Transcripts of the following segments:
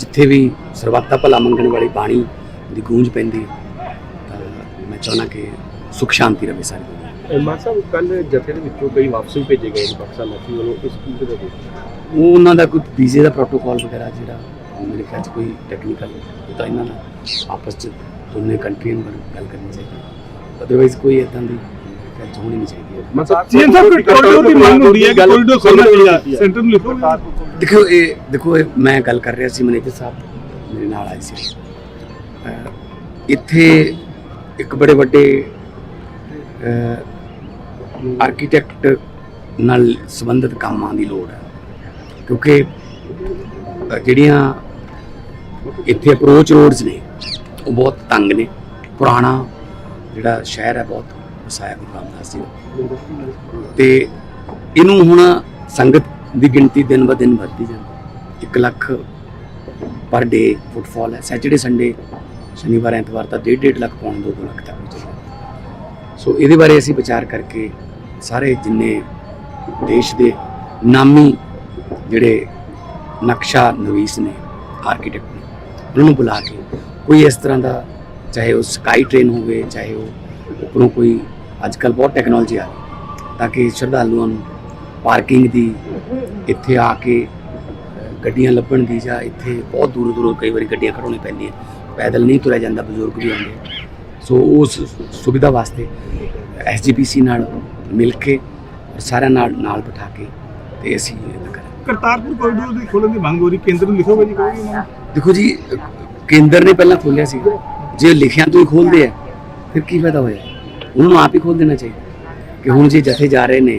ਜਿੱਥੇ ਵੀ ਸਰਬੱਤ ਦਾ ਭਲਾ ਮੰਗਣ ਵਾਲੀ ਬਾਣੀ ਦੀ ਗੂੰਜ ਪੈਂਦੀ ਹੈ, ਤਾਂ ਮੈਂ ਚਾਹੁੰਦਾ ਕਿ ਸੁਖ ਸ਼ਾਂਤੀ ਰਵੇ ਸਾਰੀ ਦੁਨੀਆ। ਮਾਨ ਸਾਹਿਬ ਕੱਲ ਜਥੇ ਦੇ ਵਿੱਚੋਂ ਕਈ ਵਾਪਸ ਵੀ ਭੇਜੇ ਗਏ ਪਾਕਿਸਤਾਨ ਮਾਫੀ ਵੱਲੋਂ ਇਸ ਚੀਜ਼ ਦੇ ਵਿੱਚ? ਉਹ ਉਹਨਾਂ ਦਾ ਕੋਈ ਵੀਜ਼ੇ ਦਾ ਪ੍ਰੋਟੋਕਾਲ ਵਗੈਰਾ ਜਿਹੜਾ ਮੇਰੇ ਖਿਆਲ 'ਚ ਕੋਈ ਟੈਕਨੀਕਲ ਤਾਂ ਇਹਨਾਂ ਨਾਲ ਆਪਸ 'ਚ ਦੋਨੇ ਕੰਟਰੀਆਂ ਨੂੰ ਗੱਲ ਕਰਨੀ ਚਾਹੀਦੀ ਅਦਰਵਾਈਜ਼ ਕੋਈ ਇਦਾਂ ਦੀ 'ਚ ਹੋਣੀ ਨਹੀਂ ਚਾਹੀਦੀ ਹੈ। ਮਾਨ ਸਾਹਿਬ ਕੋਰੀਡੋਰ ਦੀ ਮੰਗ ਹੁੰਦੀ ਹੈ ਕਿ ਕੋਰੀਡੋਰ ਖੋਲ੍ਹਣਾ ਚਾਹੀਦਾ ਸੈਂਟਰ ਨੂੰ ਲਿਖੋ ਦੇਖੋ ਇਹ ਦੇਖੋ ਇਹ ਮੈਂ ਗੱਲ ਕਰ ਰਿਹਾ ਸੀ ਮੈਨੇਜਰ ਸਾਹਿਬ ਮੇਰੇ ਨਾਲ ਆਏ ਸੀ। ਇੱਥੇ ਇੱਕ ਬੜੇ ਵੱਡੇ ਆਰਕੀਟੈਕਟ ਨਾਲ ਸੰਬੰਧਿਤ ਕੰਮਾਂ ਦੀ ਲੋੜ ਹੈ। ਕਿਉਂਕਿ ਜਿਹੜੀਆਂ ਇੱਥੇ ਅਪਰੋਚ ਰੋਡਸ ਨੇ, ਉਹ ਬਹੁਤ ਤੰਗ ਨੇ। ਪੁਰਾਣਾ ਜਿਹੜਾ ਸ਼ਹਿਰ ਹੈ, ਬਹੁਤ ਵਸਾਇਆ ਗੁਰੂ ਰਾਮਦਾਸ ਜੀ ਦਾ। ਤੇ ਇਹਨੂੰ ਹੁਣ ਸੰਗਤ ਦੀ ਗਿਣਤੀ ਦਿਨ ਬ ਦਿਨ ਵੱਧਦੀ ਜਾਂਦੀ 1 ਲੱਖ ਪਰ ਡੇ ਫੁੱਟਫਾਲ ਹੈ। ਸੈਚਰਡੇ, ਸੰਡੇ, ਸ਼ਨੀਵਾਰ, ਐਤਵਾਰ ਤਾਂ 1.5 ਲੱਖ ਪੌਣ 2 ਲੱਖ ਤੱਕ ਵੀ ਸੋ ਇਹਦੇ ਬਾਰੇ ਅਸੀਂ ਵਿਚਾਰ ਕਰਕੇ ਸਾਰੇ ਜਿੰਨੇ ਦੇਸ਼ ਦੇ ਨਾਮੀ ਜਿਹੜੇ ਨਕਸ਼ਾ ਨਵੀਸ ਨੇ ਆਰਕੀਟੈਕਟ ਨੇ, ਉਹਨਾਂ ਨੂੰ ਬੁਲਾ ਕੇ ਕੋਈ ਇਸ ਤਰ੍ਹਾਂ ਦਾ ਚਾਹੇ ਉਹ ਸਕਾਈ ਟ੍ਰੇਨ ਹੋਵੇ, ਚਾਹੇ ਉਹ ਉੱਪਰੋਂ ਕੋਈ ਅੱਜ ਕੱਲ ਬਹੁਤ ਟੈਕਨੋਲੋਜੀ ਆ ਤਾਂ ਕਿ ਸ਼ਰਧਾਲੂਆਂ ਨੂੰ ਪਾਰਕਿੰਗ ਦੀ ਇੱਥੇ ਆ ਕੇ ਗੱਡੀਆਂ ਲੱਭਣ ਦੀ ਜਾਂ ਇੱਥੇ ਬਹੁਤ ਦੂਰੋਂ ਦੂਰੋਂ ਕਈ ਵਾਰੀ ਗੱਡੀਆਂ ਖੜਾਉਣੀ ਪੈਂਦੀਆਂ ਪੈਦਲ ਨਹੀਂ ਤੁਰਿਆ ਜਾਂਦਾ ਬਜ਼ੁਰਗ ਵੀ ਆਉਂਦੇ ਸੋ ਉਸ ਸੁਵਿਧਾ ਵਾਸਤੇ ਐਸਜੀਪੀਸੀ ਨਾਲ ਮਿਲ ਕੇ ਸਾਰਿਆਂ ਨਾਲ ਨਾਲ ਬਿਠਾ ਕੇ ਤੇ ਅਸੀਂ ਇਹ ਕਰਾਂਗੇ। ਕਰਤਾਰਪੁਰ ਕੋਰੀਡੋਰ ਦੀ ਖੋਲ੍ਹਣ ਦੀ ਮੰਗ ਹੋ ਰਹੀ ਕੇਂਦਰ ਨੂੰ ਲਿਖੋਗੇ ਜੀ ਨੂੰ ਦੇਖੋ ਜੀ ਕੇਂਦਰ ਨੇ ਪਹਿਲਾਂ ਖੋਲਿਆ ਸੀ। ਜੇ ਲਿਖਿਆ ਤੋਂ ਹੀ ਖੋਲਦੇ ਆ ਫਿਰ ਕੀ ਫਾਇਦਾ ਹੋਇਆ? ਉਹਨਾਂ ਨੂੰ ਆਪ ਹੀ ਖੋਲ ਦੇਣਾ ਚਾਹੀਦਾ। ਕਿ ਹੁਣ ਜੇ ਜਥੇ ਜਾ ਰਹੇ ਨੇ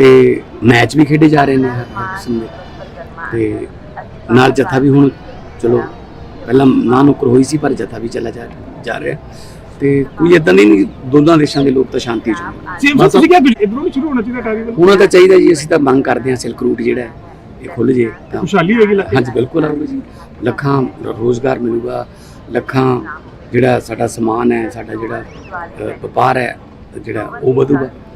ਤੇ ਮੈਚ ਵੀ ਖੇਡੇ ਜਾ ਰਹੇ ਨੇ ਹਰ ਹਰ ਕਿਸਮ ਦੇ। ਤੇ ਨਾਲ ਜਥਾ ਵੀ ਹੁਣ ਚਲੋ ਪਹਿਲਾਂ ਨਾ ਨੁਕਰ ਹੋਈ ਸੀ ਪਰ ਜਥਾ ਵੀ ਚੱਲਾ ਜਾ ਜਾ ਰਿਹਾ। ਤੇ ਕੋਈ ਇਦਾਂ ਨਹੀਂ ਦੋਨਾਂ ਦੇਸ਼ਾਂ ਦੇ ਲੋਕ ਤਾਂ ਸ਼ਾਂਤੀ ਤੁਸੀਂ ਕਿਹਾ ਇਧਰੋਂ ਵੀ ਸ਼ੁਰੂ ਹੋਣਾ ਚਾਹੀਦਾ ਕਾਰਜਕ੍ਰਮ ਹੋਣਾ ਤਾਂ ਚਾਹੀਦਾ ਜੀ ਅਸੀਂ ਤਾਂ ਮੰਗ ਕਰਦੇ ਹਾਂ ਸਿਲਕ ਰੂਟ ਜਿਹੜਾ ਹੈ, ਇਹ ਖੁੱਲ ਜੇ ਤਾਂ। ਖੁਸ਼ਹਾਲੀ ਹੋਏਗੀ 'ਚ। ਹਾਂਜੀ ਬਿਲਕੁਲ ਆਊਗਾ ਜੀ। ਲੱਖਾਂ ਰੋਜ਼ਗਾਰ ਮਿਲੂਗਾ ਲੱਖਾਂ ਜਿਹੜਾ ਸਾਡਾ ਸਮਾਨ ਹੈ ਸਾਡਾ ਜਿਹੜਾ ਅ, ਵਪਾਰ ਹੈ ਜਿਹੜਾ ਉਹ ਵਧੂਗਾ।